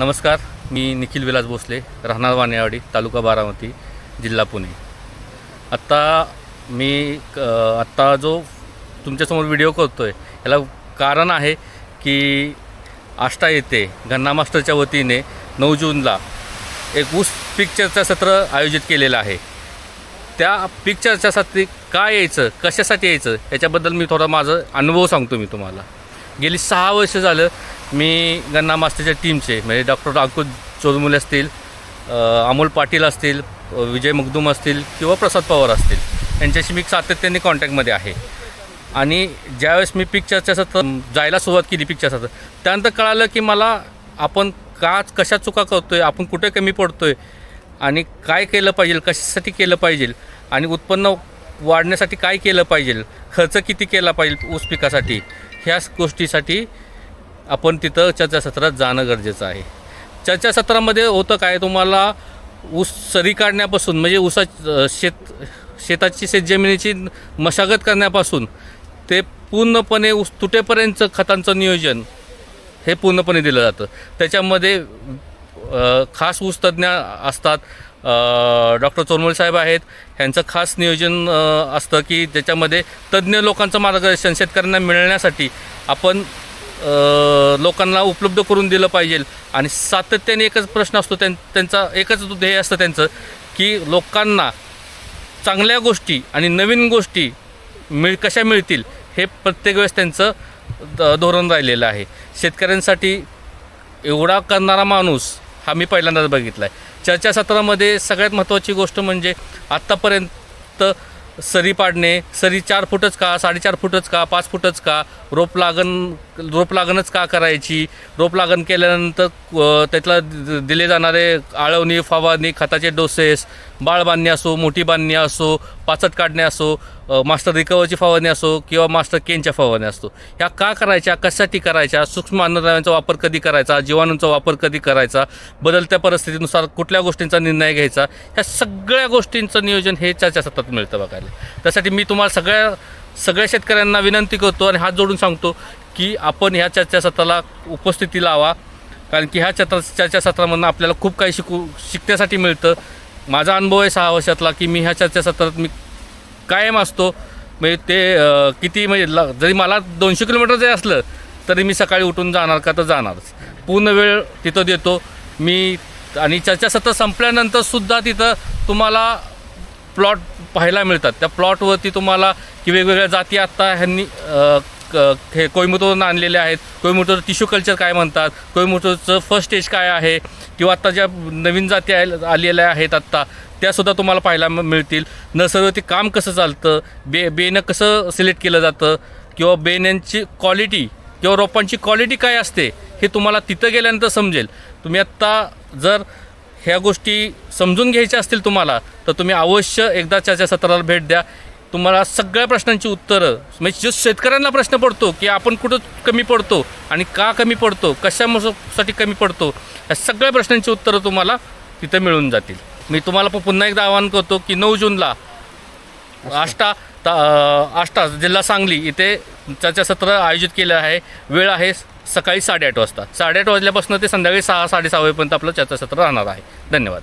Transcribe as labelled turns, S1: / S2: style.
S1: नमस्कार मी निखिल विलास भोसले राहणार वानेवाडी तालुका बारामती जिल्हा पुणे. आत्ता मी क- आत्ता जो तुमच्यासमोर व्हिडिओ करतो आहे याला कारण आहे की आष्टा येथे गन्ना मास्टरच्या वतीने नऊ जूनला एक ऊस पिक्चरचं सत्र आयोजित केलेलं आहे. त्या पिक्चरच्यासाठी काय यायचं कशासाठी यायचं याच्याबद्दल मी थोडा माझं अनुभव सांगतो मी तुम्हाला. गेली सहा वर्ष झालं मी गन्ना मास्टरच्या टीमचे म्हणजे डॉक्टर अंकुश चोरमुले असतील अमोल पाटील असतील विजय मगदूम असतील किंवा प्रसाद पवार असतील यांच्याशी मी सातत्याने कॉन्टॅक्टमध्ये आहे. आणि ज्यावेळेस मी पीक चर्चा जायला सुरुवात केली पीक चर्चा त्यानंतर कळालं की मला आपण का कशा चुका करतो आहे आपण कुठे कमी पडतो आहे आणि काय केलं पाहिजे कशासाठी केलं पाहिजे आणि उत्पन्न वाढण्यासाठी काय केलं पाहिजे खर्च किती केला पाहिजे ऊस पिकासाठी ह्याच गोष्टीसाठी आपण तिथं चर्चासत्रात जाणं गरजेचं आहे. चर्चासत्रामध्ये होतं काय? तुम्हाला ऊस सरी काढण्यापासून म्हणजे ऊसा शेत शेताची शेतजमिनीची मशागत करण्यापासून ते पूर्णपणे ऊस तुटेपर्यंतचं खतांचं नियोजन हे पूर्णपणे दिलं जातं. त्याच्यामध्ये खास ऊस तज्ज्ञ असतात डॉक्टर चोरमोल साहेब आहेत. ह्यांचं खास नियोजन असतं की त्याच्यामध्ये तज्ज्ञ लोकांचं मार्गदर्शन शेतकऱ्यांना मिळण्यासाठी आपण लोकांना उपलब्ध करून दिलं पाहिजे. आणि सातत्याने एकच प्रश्न असतो त्यां त्यांचा एकच ध्येय असतं त्यांचं की लोकांना चांगल्या गोष्टी आणि नवीन गोष्टी मिळ कशा मिळतील हे प्रत्येक वेळेस त्यांचं धोरण राहिलेलं आहे. शेतकऱ्यांसाठी एवढा करणारा माणूस हा मी पहिल्यांदाच बघितला आहे चर्चासत्रामध्ये सगळ्यात महत्त्वाची गोष्ट म्हणजे आत्तापर्यंत सरी पाडणे सरी चार फुटच का साडेचार फुटच का पाच फुटच का रोप लागण रोप लागणच का करायची? रोप लागण केल्यानंतर त्यातला दिले जाणारे आळवणी फवारणी खताचे डोसेस बाळ बांधणे असो मोठी बांधणी असो पाचट काढणे असो मास्टर रिकवरची फवारणी असो किंवा मास्टर केनच्या फवारणी असतो ह्या का करायच्या कशासाठी करायच्या सूक्ष्म अन्नद्रव्यांचा वापर कधी करायचा जीवाणूंचा वापर कधी करायचा बदलत्या परिस्थितीनुसार कुठल्या गोष्टींचा निर्णय घ्यायचा ह्या सगळ्या गोष्टींचं नियोजन हे चर्चासत्रात मिळतं बघायला. त्यासाठी मी तुम्हाला सगळ्या सगळ्या शेतकऱ्यांना विनंती करतो आणि हात जोडून सांगतो की आपण ह्या चर्चासत्राला उपस्थिती लावा. कारण की ह्या चर्चा चर्चासत्रामधून आपल्याला खूप काही शिकू शिकण्यासाठी मिळतं. माझा अनुभव आहे सहा वर्षातला की मी ह्या चर्चासत्रात मी कायम असतो. म्हणजे ते किती म्हणजे ल- जरी मला दोनशे किलोमीटर जरी असलं तरी मी सकाळी उठून जाणार का तर जाणारच. पूर्ण वेळ तिथं देतो. मी आणि चर्चासत्र संपल्यानंतर सुद्धा तिथं तुम्हाला प्लॉट पाहायला मिळतात. त्या प्लॉटवरती तुम्हाला की वेगवेगळ्या जाती आत्ता ह्यांनी क- हे कोईमुतूरून आणलेले आहेत. कोईमुतूर टिश्यू कल्चर काय म्हणतात? कोईमुतूरचं फर्स्ट स्टेज काय आहे? किंवा आत्ता ज्या नवीन जाती आल- आलेल्या आहेत आत्ता त्यासुद्धा तुम्हाला पाहायला मिळतील. नर्सरीवरती काम कसं चालतं? बे बेनं कसं सिलेक्ट केलं जातं? किंवा बेण्यांची क्वालिटी किंवा रोपांची क्वालिटी काय असते? हे तुम्हाला तिथं गेल्यानंतर समजेल. तुम्ही आत्ता जर ह्या गोष्टी समजून घ्यायच्या असतील तुम्हाला तर तुम्ही अवश्य एकदा चर्चासत्राला भेट द्या. तुम्हाला सगळ्या प्रश्नांची उत्तरं म्हणजे जो शेतकऱ्यांना प्रश्न पडतो की आपण कुठं कमी पडतो आणि का कमी पडतो कशासाठी कमी पडतो या सगळ्या प्रश्नांची उत्तरं तुम्हाला तिथं मिळून जातील. मी तुम्हाला प- पुन्हा एकदा आवाहन करतो की नऊ जूनला आष्टा आष्टा जिल्हा सांगली इथे चर्चासत्र आयोजित केलं आहे. वेळ आहे सकाळी साडेआठ वाजता. साडेआठ वाजल्यापासून ते संध्याकाळी सहा साडेसहा वाजेपर्यंत आपलं चर्चासत्र राहणार आहे. धन्यवाद.